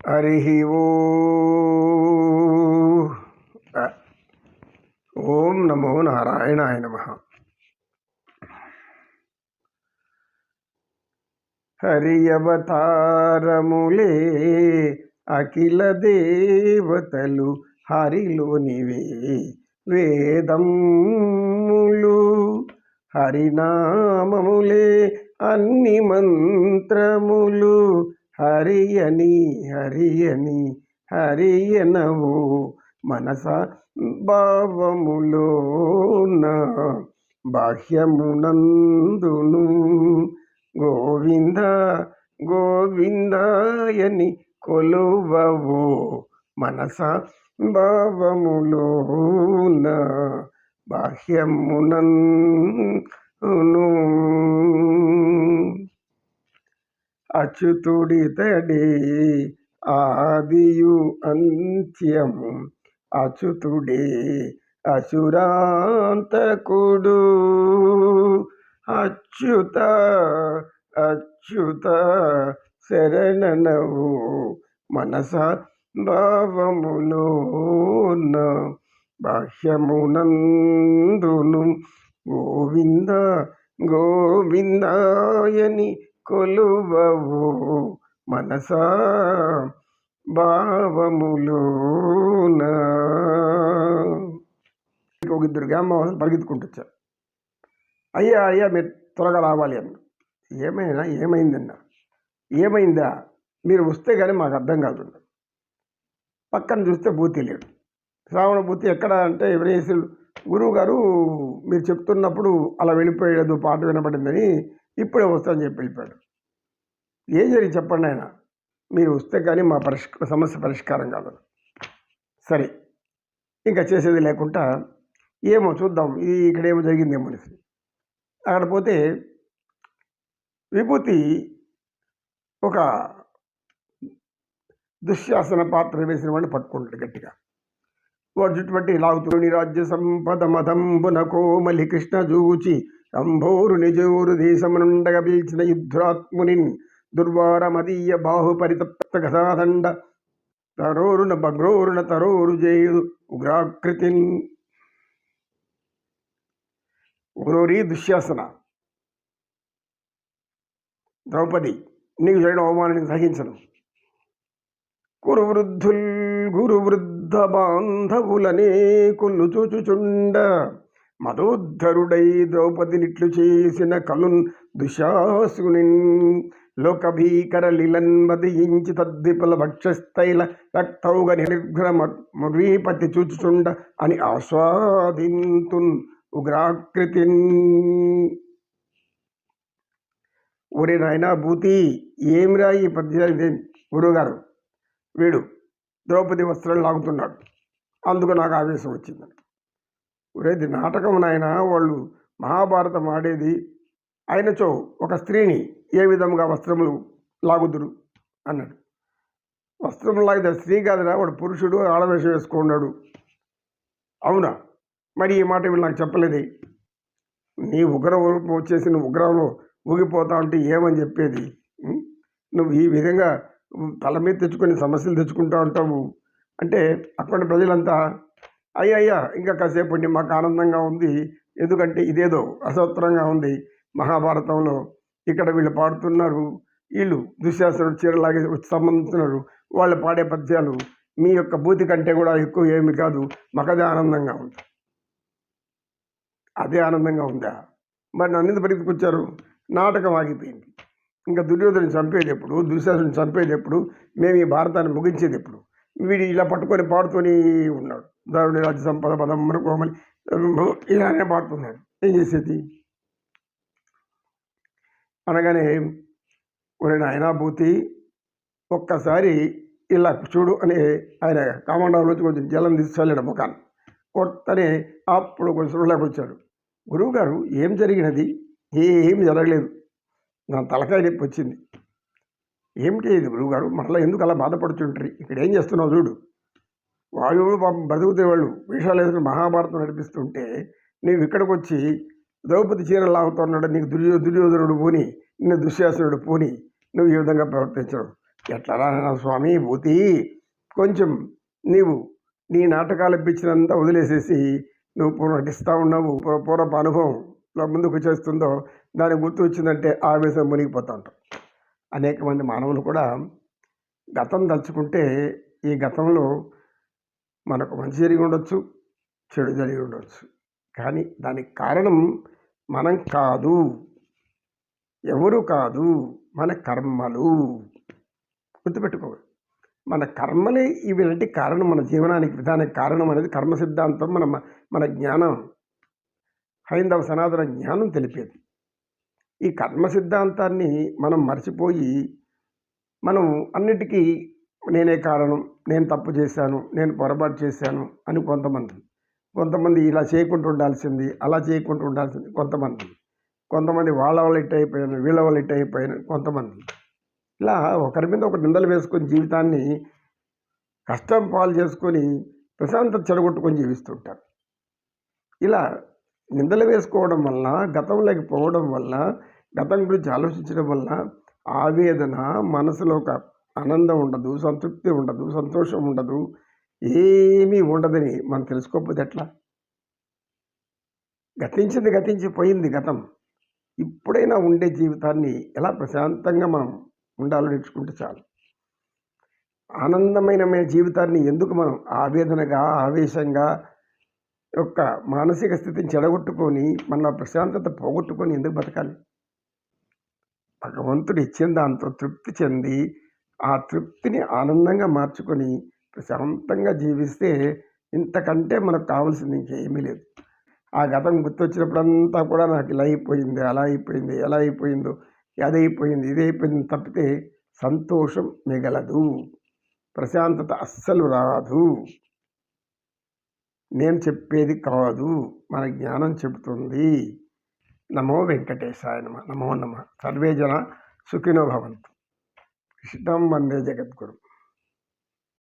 హరి ఓం నమో నారాయణాయ నమ. హరి అవతారములే అఖిల దేవతలు హరిలోనివే వేదములు హరినామములే అన్ని మంత్రములు హరియని హరియని హరియనవు మనస భావములోన బాహ్యమునందును గోవింద గోవిందాయని కొలువవు మనస భావములోన బాహ్యమునందును. అచ్యుతుడితడి ఆదియు అంత్యము అచ్యుతుడే అసురాంతకుడు. అచ్యుత అచ్యుత శరణనవు మనస భావములోన బాహ్యమునందును. గోవింద గోవిందాయని కొలువవు మనసా భావములోన. ఒక ఇద్దరు గ్రామవాసులు పరిగెత్తుకుంటుచ్చారు అయ్యా అయ్యా మీరు త్వరగా రావాలి అన్న. ఏమైనా ఏమైందన్న? ఏమైందా? మీరు వస్తే కానీ మాకు అర్థం కాదు పక్కన చూస్తే బూతి లేడు. శ్రావణ బూతి ఎక్కడ అంటే ఎవరేసులు గురువు గారు మీరు చెప్తున్నప్పుడు అలా వెళ్ళిపోయేదో పాట వినపడిందని ఇప్పుడే వస్తాను చెప్పి వెళ్ళిపోయాడు. ఏం జరిగి చెప్పండి ఆయన. మీరు వస్తే కానీ మా పరిష్క సమస్య పరిష్కారం కాదు. సరే. ఇంకా చేసేది లేకుండా ఏమో చూద్దాం. ఇది ఇక్కడ ఏమో జరిగిందేమో అనేసి. అక్కడ పోతే విభూతి ఒక దుశ్శాసన పాత్ర వేసిన వాడిని పట్టుకుంటాడు గట్టిగా. వాడు చుట్టుపట్టి లాగుతుని రాజ్య సంపద మదంబున కోమలి కృష్ణ జూచి శంభోరు నిజోరు దేశమునుండగ పీల్చిన యుద్ధాత్ముని దుర్వార మదీయ బాహుపరితప్త కథాదండ తరోరుణ భగ్రోరుణ తరోరు జేయుడు ఉగ్రాకృతిన్. ఉగ్రోరి దుశ్శాసన. ద్రౌపది నీకు జరిగిన అవమానాన్ని సహించను. కురు వృద్ధుల్ గురు వృద్ధ బాంధవులనే కొల్లు చూచుచుండ. మదోద్ధరుడై ద్రౌపదినిట్లు చేసిన కలున్ దుశాసుని లోకభీకర లీలన్ మదియించి తద్విపుల భక్షస్థైల రక్తౌగ నిర్ఘ్ర మురీపతి చూచుచుండ అని ఆస్వాదింతున్ ఉగ్రాకృతిన్. ఒరి నాయన భూతి ఏమిరా ఈ పద్యాలు గురువుగారు వీడు ద్రౌపది వస్త్రాలు లాగుతున్నాడు. అందుకు నాకు ఆవేశం వచ్చిందండి రేది నాటకం నాయన వాళ్ళు మహాభారతం ఆడేది. ఆయనచో ఒక స్త్రీని ఏ విధంగా వస్త్రములు లాగుదురు? అన్నాడు. వస్త్రములు లాగితే స్త్రీ కాదురా వాడు పురుషుడు ఆడవేషం వేసుకున్నాడు. అవునా? మరి ఈ మాట వీళ్ళు నాకు చెప్పలేదు. నీ ఉగ్రం వచ్చేసి నువ్వు ఉగ్రంలో ఊగిపోతా ఉంటే ఏమని చెప్పేది? నువ్వు ఈ విధంగా తల మీద తెచ్చుకొని సమస్యలు తెచ్చుకుంటా ఉంటావు. అంటే అక్కడ ప్రజలంతా అయ్యా అయ్యా ఇంకా కాసేపు ఉండి మాకు ఆనందంగా ఉంది. ఎందుకంటే ఇదేదో అసత్రంగా ఉంది మహాభారతంలో. ఇక్కడ వీళ్ళు పాడుతున్నారు వీళ్ళు దుశ్శాసనుడు చీరలాగే సంబంధించినారు వాళ్ళు పాడే పద్యాలు మీ యొక్క బూతి కంటే కూడా ఎక్కువ ఏమి కాదు మాకదే ఆనందంగా ఉంది. అదే ఆనందంగా ఉందా? మరి నన్ను ఎందుకు పరిగెత్తుకొచ్చారు నాటకం ఆగిపోయింది. ఇంకా దుర్యోధను చంపేది ఎప్పుడు? దుశ్శాసుని చంపేది ఎప్పుడు? మేము ఈ భారతాన్ని ముగించేది ఎప్పుడు? వీడు ఇలా పట్టుకొని పాడుతూనే ఉన్నాడు. దారుడి రాజ్య సంపద పదం కోమలి ఇలానే పాడుతున్నాడు. ఏం చేసేది? అనగానే ఒరే నాయనా భూతి ఒక్కసారి ఇలా చూడు అని ఆయన కామండలో నుంచి కొంచెం జలం తీసుకెళ్ళాడు ముఖాన్ని. కొత్తనే అప్పుడు కొంచెం సుళ్ళకి వచ్చాడు. గురువుగారు ఏం జరిగినది? ఏం జరగలేదు. నా తలకాయ నొప్పి వచ్చింది. ఏమిటి ఇది గురువుగారు? మరలా ఎందుకు అలా బాధపడుతుంటారు? ఇక్కడ ఏం చేస్తున్నావు చూడు. వాళ్ళు బ్రతుకుతే వాళ్ళు. వేషాలు వేసుకుని మహాభారతం నడిపిస్తుంటే నీవు ఇక్కడికి వచ్చి ద్రౌపది చీరలు లాగుతున్నాడు నీకు దుర్యో దుర్యోధనుడు పోని నిన్ను దుశ్శాసనుడు పోని నువ్వు ఈ విధంగా ప్రవర్తించడం. ఎట్లా స్వామి భూతి కొంచెం నీవు నీ నాటకాలు ఇప్పించినంత వదిలేసేసి నువ్వు పూర్వ నటిస్తూ ఉన్నావు పూర్వపు అనుభవంలో ముందుకు చేస్తుందో దానికి గుర్తు వచ్చిందంటే ఆవేశం మునిగిపోతూ ఉంటాం. అనేక మంది మానవులు కూడా గతం తలుచుకుంటే ఈ గతంలో మనకు మంచి జరిగి ఉండొచ్చు చెడు జరిగి ఉండొచ్చు. కానీ దానికి కారణం మనం కాదు. ఎవరు కాదు? మన కర్మలు. గుర్తుపెట్టుకో మన కర్మలే ఇవి కారణం మన జీవనానికి విధానానికి కారణం అనేది కర్మ సిద్ధాంతం మన మన జ్ఞానం. హైందవ సనాతన జ్ఞానం తెలిపేది. ఈ కర్మ సిద్ధాంతాన్ని మనం మర్చిపోయి మనం అన్నిటికీ నేనే కారణం నేను తప్పు చేశాను నేను పొరపాటు చేశాను అని కొంతమంది. కొంతమంది ఇలా చేయకుండా ఉండాల్సింది అలా చేయకుండా ఉండాల్సింది కొంతమంది. కొంతమంది వాళ్ళ వాళ్ళు ఇట్ అయిపోయాను వీళ్ళ వాళ్ళు ఇట్ అయిపోయాను కొంతమంది. ఇలా ఒకరి మీద ఒక నిందలు వేసుకొని జీవితాన్ని కష్టం పాలు చేసుకొని ప్రశాంతత చెడగొట్టుకొని జీవిస్తుంటారు. ఇలా నిందలు వేసుకోవడం వల్ల గతంలోకి పోవడం వల్ల గతం గురించి ఆలోచించడం వల్ల ఆవేదన మనసులో ఒక ఆనందం ఉండదు సంతృప్తి ఉండదు సంతోషం ఉండదు ఏమీ ఉండదని మనం తెలుసుకోకపోతే ఎట్లా? గతించింది గతించిపోయింది గతం. ఇప్పుడైనా ఉండే జీవితాన్ని ఎలా ప్రశాంతంగా మనం ఉండాలో నేర్చుకుంటే చాలు. ఆనందమైన జీవితాన్ని ఎందుకు మనం ఆవేదనగా ఆవేశంగా యొక్క మానసిక స్థితిని చెడగొట్టుకొని మన ప్రశాంతత పోగొట్టుకొని ఎందుకు బతకాలి? భగవంతుడు ఇచ్చిన దాంతో తృప్తి చెంది ఆ తృప్తిని ఆనందంగా మార్చుకొని ప్రశాంతంగా జీవిస్తే ఇంతకంటే మనకు కావాల్సింది ఇంకేమీ లేదు. ఆ గతం గుర్తొచ్చినప్పుడంతా కూడా నాకు ఇలా అయిపోయింది అలా అయిపోయింది ఎలా అయిపోయిందో అది అయిపోయింది ఇది అయిపోయింది తప్పితే సంతోషం మిగలదు. ప్రశాంతత అస్సలు రాదు. నేను చెప్పేది కాదు మన జ్ఞానం చెబుతుంది. నమో వెంకటేశాయ నమ నమో నమ. సర్వే జన సుఖినో భవంతు. সেটা আমি মানলে জাগাত করব।